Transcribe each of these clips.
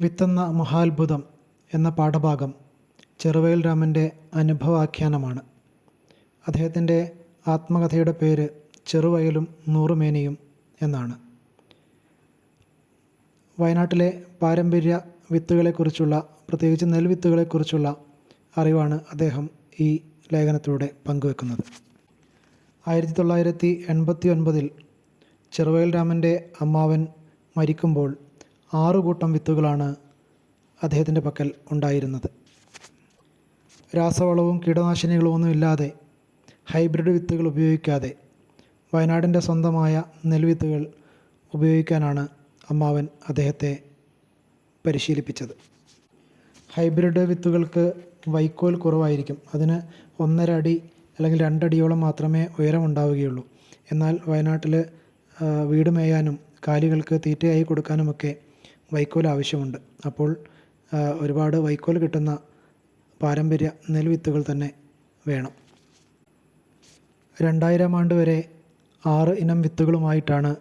വിത്തെന്ന മഹാത്ഭുതം എന്ന പാഠഭാഗം ചെറുവയൽ രാമന്റെ അനുഭവാഖ്യാനമാണ് അദ്ദേഹത്തിന്റെ ആത്മകഥയുടെ പേര് ചെറുവയലും നൂറുമേനിയും എന്നാണ്. വയനാട്ടിലെ പാരമ്പര്യ വിത്തുകളെക്കുറിച്ചുള്ള പ്രത്യേകിച്ച് നെൽവിത്തുകളെക്കുറിച്ചുള്ള അറിവാണ് അദ്ദേഹം ഈ ലേഖനത്തിലൂടെ പങ്കുവെക്കുന്നത്. ആയിരത്തി തൊള്ളായിരത്തി എൺപത്തി ഒൻപതിൽ ചെറുവയൽ രാമന്റെ അമ്മാവൻ മരിക്കുമ്പോൾ ആറു കൂട്ടം വിത്തുകളാണ് അദ്ദേഹത്തിന്റെ പക്കൽ ഉണ്ടായിരുന്നത്. രാസവളവും കീടനാശിനികളും ഒന്നും ഇല്ലാതെ ഹൈബ്രിഡ് വിത്തുകൾ ഉപയോഗിക്കാതെ വയനാടിന്റെ സ്വന്തമായ നെൽവിത്തുകൾ ഉപയോഗിക്കാനാണ് അമ്മാവൻ അദ്ദേഹത്തെ പരിശീലിപ്പിച്ചത്. ഹൈബ്രിഡ് വിത്തുകൾക്ക് വൈക്കോൽ കുറവായിരിക്കും. അതിന് ഒന്നര അടി അല്ലെങ്കിൽ രണ്ടടിയോളം മാത്രമേ ഉയരമുണ്ടാവുകയുള്ളൂ. എന്നാൽ വയനാട്ടിൽ വീട് മേയാനും കാലികൾക്ക് തീറ്റയായി കൊടുക്കാനുമൊക്കെ വൈക്കോൽ ആവശ്യമുണ്ട്. അപ്പോൾ ഒരുപാട് വൈക്കോൽ കിട്ടുന്ന പാരമ്പര്യ നെൽവിത്തുകൾ തന്നെ വേണം. രണ്ടായിരം ആണ്ട് വരെ ആറ് ഇനം വിത്തുകളുമായിട്ടാണ്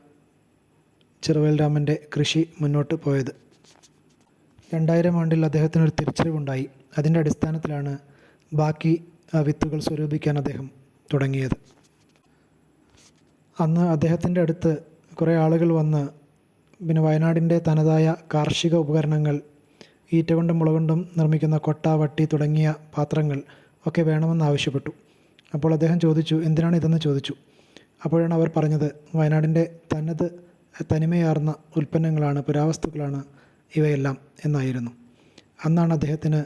ചെറുവേൽരാമന്റെ കൃഷി മുന്നോട്ട് പോയത്. രണ്ടായിരം ആണ്ടിൽ അദ്ദേഹത്തിനൊരു തിരിച്ചറിവുണ്ടായി. അതിന്റെ അടിസ്ഥാനത്തിലാണ് ബാക്കി വിത്തുകൾ സ്വരൂപിക്കാൻ അദ്ദേഹം തുടങ്ങിയത്. അന്ന് അദ്ദേഹത്തിന്റെ അടുത്ത് കുറേ ആളുകൾ വന്ന് പിന്നെ വയനാടിന്റെ തനതായ കാർഷിക ഉപകരണങ്ങൾ ഈറ്റ കൊണ്ടും മുള കൊണ്ടും നിർമ്മിക്കുന്ന കൊട്ട വട്ടി തുടങ്ങിയ പാത്രങ്ങൾ ഒക്കെ വേണമെന്ന് ആവശ്യപ്പെട്ടു. അപ്പോൾ അദ്ദേഹം ചോദിച്ചു എന്തിനാണ് ഇതെന്ന് ചോദിച്ചു? അപ്പോഴാണ് അവർ പറഞ്ഞത് വയനാടിന്റെ തനത് തനിമയാർന്ന ഉൽപ്പന്നങ്ങളാണ് പുരാവസ്തുക്കളാണ് ഇവയെല്ലാം എന്നായിരുന്നു. അന്നാണ് അദ്ദേഹത്തിന്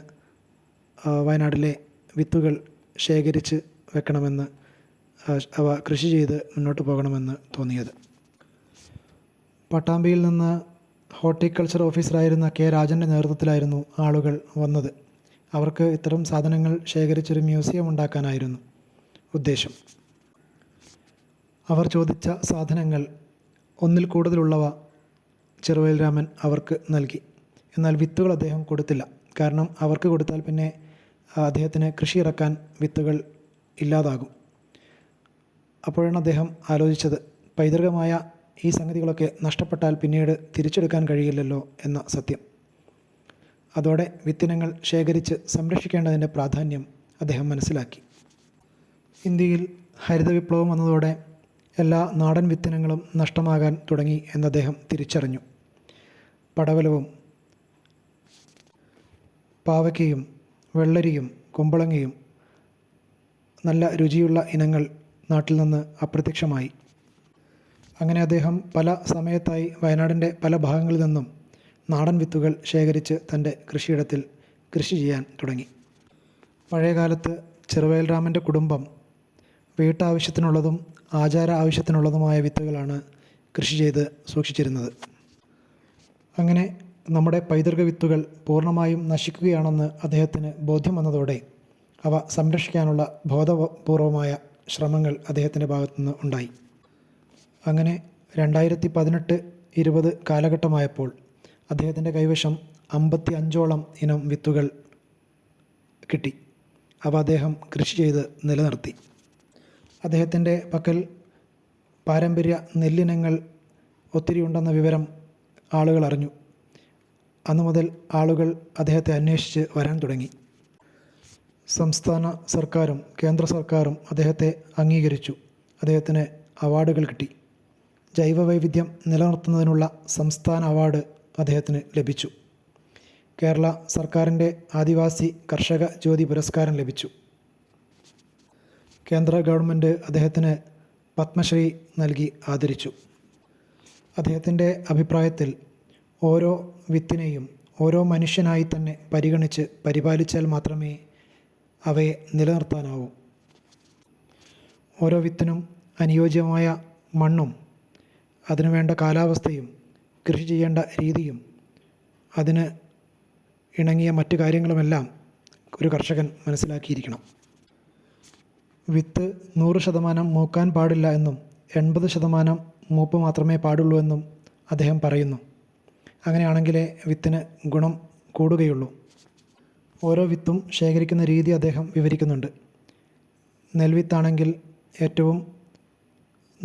വയനാടിലെ വിത്തുകൾ ശേഖരിച്ച് വെക്കണമെന്ന് കൃഷി ചെയ്ത് മുന്നോട്ട് പോകണമെന്ന് തോന്നിയത്. പട്ടാമ്പിയിൽ നിന്ന് ഹോർട്ടിക്കൾച്ചർ ഓഫീസറായിരുന്ന കെ രാജന്റെ നേതൃത്വത്തിലായിരുന്നു ആളുകൾ വന്നത്. അവർക്ക് ഇത്തരം സാധനങ്ങൾ ശേഖരിച്ചൊരു മ്യൂസിയം ഉണ്ടാക്കാനായിരുന്നു ഉദ്ദേശം. അവർ ചോദിച്ച സാധനങ്ങൾ ഒന്നിൽ കൂടുതലുള്ളവ ചെറുവയൽ രാമൻ അവർക്ക് നൽകി. എന്നാൽ വിത്തുകൾ അദ്ദേഹം കൊടുത്തില്ല. കാരണം അവർക്ക് കൊടുത്താൽ പിന്നെ അദ്ദേഹത്തിന് കൃഷി ഇറക്കാൻ വിത്തുകൾ ഇല്ലാതാകും. അപ്പോഴാണ് അദ്ദേഹം ആലോചിച്ചത്. പൈതൃകമായ ഈ സംഗതികളൊക്കെ നഷ്ടപ്പെട്ടാൽ പിന്നീട് തിരിച്ചെടുക്കാൻ കഴിയില്ലല്ലോ എന്ന സത്യം. അതോടെ വിത്തിനങ്ങൾ ശേഖരിച്ച് സംരക്ഷിക്കേണ്ടതിന്റെ പ്രാധാന്യം അദ്ദേഹം മനസ്സിലാക്കി. ഇന്ത്യയിൽ ഹരിത വിപ്ലവം വന്നതോടെ എല്ലാ നാടൻ വിത്തിനങ്ങളും നഷ്ടമാകാൻ തുടങ്ങി എന്ന് അദ്ദേഹം തിരിച്ചറിഞ്ഞു. പടവലവും പാവയ്ക്കയും വെള്ളരിയും കുമ്പളങ്ങയും നല്ല രുചിയുള്ള ഇനങ്ങൾ നാട്ടിൽ നിന്ന് അപ്രത്യക്ഷമായി. അങ്ങനെ അദ്ദേഹം പല സമയത്തായി വയനാടിന്റെ പല ഭാഗങ്ങളിൽ നിന്നും നാടൻ വിത്തുകൾ ശേഖരിച്ച് തന്റെ കൃഷിയിടത്തിൽ കൃഷി ചെയ്യാൻ തുടങ്ങി. പഴയകാലത്ത് ചെറുവയൽ രാമന്റെ കുടുംബം വീട്ടാവശ്യത്തിനുള്ളതും ആചാര ആവശ്യത്തിനുള്ളതുമായ വിത്തുകളാണ് കൃഷി ചെയ്ത് സൂക്ഷിച്ചിരുന്നത്. അങ്ങനെ നമ്മുടെ പൈതൃക വിത്തുകൾ പൂർണമായും നശിക്കുകയാണെന്ന് അദ്ദേഹത്തിന് ബോധ്യം വന്നതോടെ അവ സംരക്ഷിക്കാനുള്ള ബോധപൂർവമായ ശ്രമങ്ങൾ അദ്ദേഹത്തിന്റെ ഭാഗത്തുനിന്ന് ഉണ്ടായി. അങ്ങനെ രണ്ടായിരത്തി പതിനെട്ട് ഇരുപത് കാലഘട്ടമായപ്പോൾ അദ്ദേഹത്തിന്റെ കൈവശം അമ്പത്തി അഞ്ചോളം ഇനം വിത്തുകൾ കിട്ടി. അവ അദ്ദേഹം കൃഷി ചെയ്ത് നിലനിർത്തി. അദ്ദേഹത്തിന്റെ പക്കൽ പാരമ്പര്യ നെല്ലിനങ്ങൾ ഒത്തിരി ഉണ്ടെന്ന വിവരം ആളുകൾ അറിഞ്ഞു. അന്നു മുതൽ ആളുകൾ അദ്ദേഹത്തെ അന്വേഷിച്ച് വരാൻ തുടങ്ങി. സംസ്ഥാന സർക്കാരും കേന്ദ്ര സർക്കാരും അദ്ദേഹത്തെ അംഗീകരിച്ചു. അദ്ദേഹത്തിന് അവാർഡുകൾ കിട്ടി. ജൈവവൈവിധ്യം നിലനിർത്തുന്നതിനുള്ള സംസ്ഥാന അവാർഡ് അദ്ദേഹത്തിന് ലഭിച്ചു. കേരള സർക്കാരിന്റെ ആദിവാസി കർഷക ജ്യോതി പുരസ്കാരം ലഭിച്ചു. കേന്ദ്ര ഗവൺമെന്റ് അദ്ദേഹത്തിന് പത്മശ്രീ നൽകി ആദരിച്ചു. അദ്ദേഹത്തിന്റെ അഭിപ്രായത്തിൽ ഓരോ വിത്തിനെയും ഓരോ മനുഷ്യനായി തന്നെ പരിഗണിച്ച് പരിപാലിച്ചാൽ മാത്രമേ അവയെ നിലനിർത്താനാവൂ. ഓരോ വിത്തിനും അനുയോജ്യമായ മണ്ണും അതിനുവേണ്ട കാലാവസ്ഥയും കൃഷി ചെയ്യേണ്ട രീതിയും അതിന് ഇണങ്ങിയ മറ്റു കാര്യങ്ങളുമെല്ലാം ഒരു കർഷകൻ മനസ്സിലാക്കിയിരിക്കണം. വിത്ത് നൂറ് ശതമാനം മൂക്കാൻ പാടില്ല എന്നും എൺപത് ശതമാനം മൂപ്പ് മാത്രമേ പാടുള്ളൂ എന്നും അദ്ദേഹം പറയുന്നു. അങ്ങനെയാണെങ്കിലേ വിത്തിന് ഗുണം കൂടുകയുള്ളൂ. ഓരോ വിത്തും ശേഖരിക്കുന്ന രീതി അദ്ദേഹം വിവരിക്കുന്നുണ്ട്. നെൽവിത്താണെങ്കിൽ ഏറ്റവും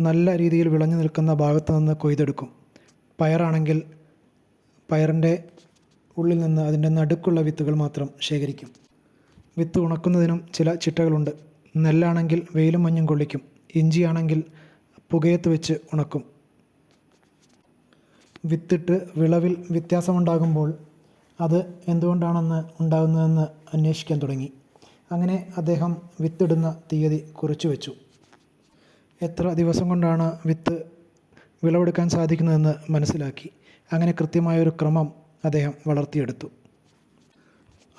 നല്ല രീതിയിൽ വിളഞ്ഞു നിൽക്കുന്ന ഭാഗത്ത് നിന്ന് കൊയ്തെടുക്കും. പയറാണെങ്കിൽ പയറിന്റെ ഉള്ളിൽ നിന്ന് അതിന്റെ നടുക്കുള്ള വിത്തുകൾ മാത്രം ശേഖരിക്കും. വിത്ത് ഉണക്കുന്നതിനും ചില ചിട്ടകളുണ്ട്. നെല്ലാണെങ്കിൽ വെയിലും മഞ്ഞും കൊള്ളിക്കും. ഇഞ്ചിയാണെങ്കിൽ പുകയത്ത് വെച്ച് ഉണക്കും. വിത്തിട്ട് വിളവിൽ വ്യത്യാസമുണ്ടാകുമ്പോൾ അത് എന്തുകൊണ്ടാണെന്ന് ഉണ്ടാകുന്നതെന്ന് അന്വേഷിക്കാൻ തുടങ്ങി. അങ്ങനെ അദ്ദേഹം വിത്തിടുന്ന തീയതി കുറിച്ചു വെച്ചു. എത്ര ദിവസം കൊണ്ടാണ് വിത്ത് വിളവെടുക്കാൻ സാധിക്കുന്നതെന്ന് മനസ്സിലാക്കി. അങ്ങനെ കൃത്യമായൊരു ക്രമം അദ്ദേഹം വളർത്തിയെടുത്തു.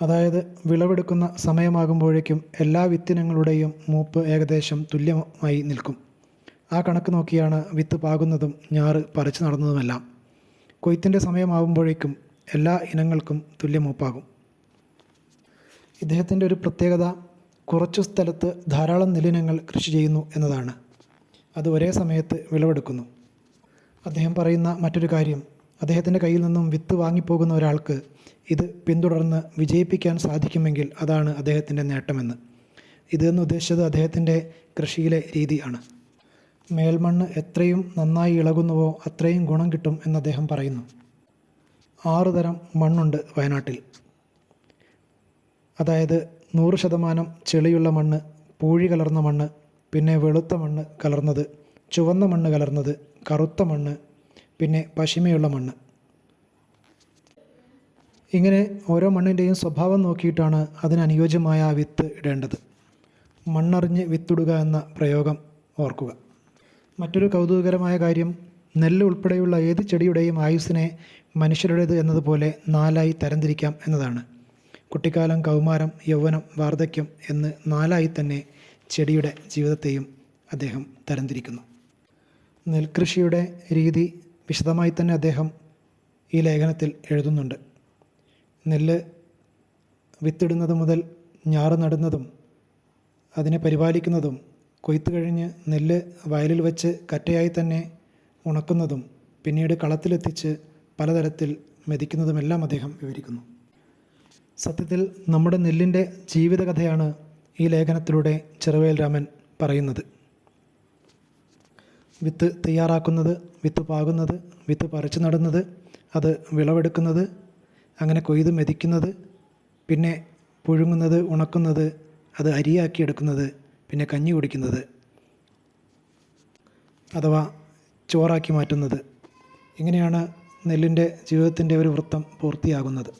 അതായത് വിളവെടുക്കുന്ന സമയമാകുമ്പോഴേക്കും എല്ലാ വിത്തിനങ്ങളുടെയും മൂപ്പ് ഏകദേശം തുല്യമായി നിൽക്കും. ആ കണക്ക് നോക്കിയാണ് വിത്ത് പാകുന്നതും ഞാറ് പറിച്ചു നടന്നതുമെല്ലാം. കൊയ്ത്തിന്റെ സമയമാകുമ്പോഴേക്കും എല്ലാ ഇനങ്ങൾക്കും തുല്യമൂപ്പാകും. ഇദ്ദേഹത്തിന്റെ ഒരു പ്രത്യേകത കുറച്ചു സ്ഥലത്ത് ധാരാളം നെല്ലിനങ്ങൾ കൃഷി ചെയ്യുന്നു എന്നതാണ്. അത് ഒരേ സമയത്ത് വിളവെടുക്കുന്നു. അദ്ദേഹം പറയുന്ന മറ്റൊരു കാര്യം അദ്ദേഹത്തിന്റെ കയ്യിൽ നിന്നും വിത്ത് വാങ്ങിപ്പോകുന്ന ഒരാൾക്ക് ഇത് പിന്തുടർന്ന് വിജയിപ്പിക്കാൻ സാധിക്കുമെങ്കിൽ അതാണ് അദ്ദേഹത്തിന്റെ നേട്ടമെന്ന്. ഇതെന്ന് ഉദ്ദേശിച്ചത് അദ്ദേഹത്തിന്റെ കൃഷിയിലെ രീതിയാണ് മേൽമണ്ണ് എത്രയും നന്നായി ഇളകുന്നുവോ അത്രയും ഗുണം കിട്ടും എന്ന് അദ്ദേഹം പറയുന്നു. ആറ് തരം മണ്ണുണ്ട് വയനാട്ടിൽ. അതായത് നൂറ് ശതമാനം ചെളിയുള്ള മണ്ണ് പൂഴി കലർന്ന മണ്ണ് പിന്നെ വെളുത്ത മണ്ണ് കലർന്നത് ചുവന്ന മണ്ണ് കലർന്നത് കറുത്ത മണ്ണ് പിന്നെ പശിമയുള്ള മണ്ണ്. ഇങ്ങനെ ഓരോ മണ്ണിന്റെയും സ്വഭാവം നോക്കിയിട്ടാണ് അതിനനുയോജ്യമായ വിത്ത് ഇടേണ്ടത്. മണ്ണറിഞ്ഞ് വിത്തിടുക എന്ന പ്രയോഗം ഓർക്കുക. മറ്റൊരു കൗതുകകരമായ കാര്യം നെല്ല് ഉൾപ്പെടെയുള്ള ഏത് ചെടിയുടെയും ആയുസ്സിനെ മനുഷ്യരുടേത് എന്നതുപോലെ നാലായി തരംതിരിക്കാം എന്നതാണ്. കുട്ടിക്കാലം കൗമാരം യൗവനം വാർദ്ധക്യം എന്ന് നാലായി തന്നെ ചെടിയുടെ ജീവിതത്തെയും അദ്ദേഹം തരംതിരിക്കുന്നു. നെൽകൃഷിയുടെ രീതി വിശദമായി തന്നെ അദ്ദേഹം ഈ ലേഖനത്തിൽ എഴുതുന്നുണ്ട്. നെല്ല് വിത്തിടുന്നത് മുതൽ ഞാറ് നടുന്നതും അതിനെ പരിപാലിക്കുന്നതും കൊയ്ത്ത് കഴിഞ്ഞ് നെല്ല് വയലിൽ വെച്ച് കറ്റയായി തന്നെ ഉണക്കുന്നതും പിന്നീട് കളത്തിലെത്തിച്ച് പലതരത്തിൽ മെതിക്കുന്നതുമെല്ലാം അദ്ദേഹം വിവരിക്കുന്നു. സത്യത്തിൽ നമ്മുടെ നെല്ലിന്റെ ജീവിതകഥയാണ് ഈ ലേഖനത്തിലൂടെ ചെറുവേൽ രാമൻ പറയുന്നത്. വിത്ത് തയ്യാറാക്കുന്നത് വിത്ത് പാകുന്നത് വിത്ത് പറിച്ചു നടുന്നത് അത് വിളവെടുക്കുന്നത് അങ്ങനെ കൊയ്ത് മെതിക്കുന്നത് പിന്നെ പുഴുങ്ങുന്നത് ഉണക്കുന്നത് അത് അരിയാക്കി എടുക്കുന്നത് പിന്നെ കഞ്ഞി കുടിക്കുന്നത് അഥവാ ചോറാക്കി മാറ്റുന്നത്. ഇങ്ങനെയാണ് നെല്ലിന്റെ ജീവിതത്തിന്റെ ഒരു വൃത്തം പൂർത്തിയാകുന്നത്.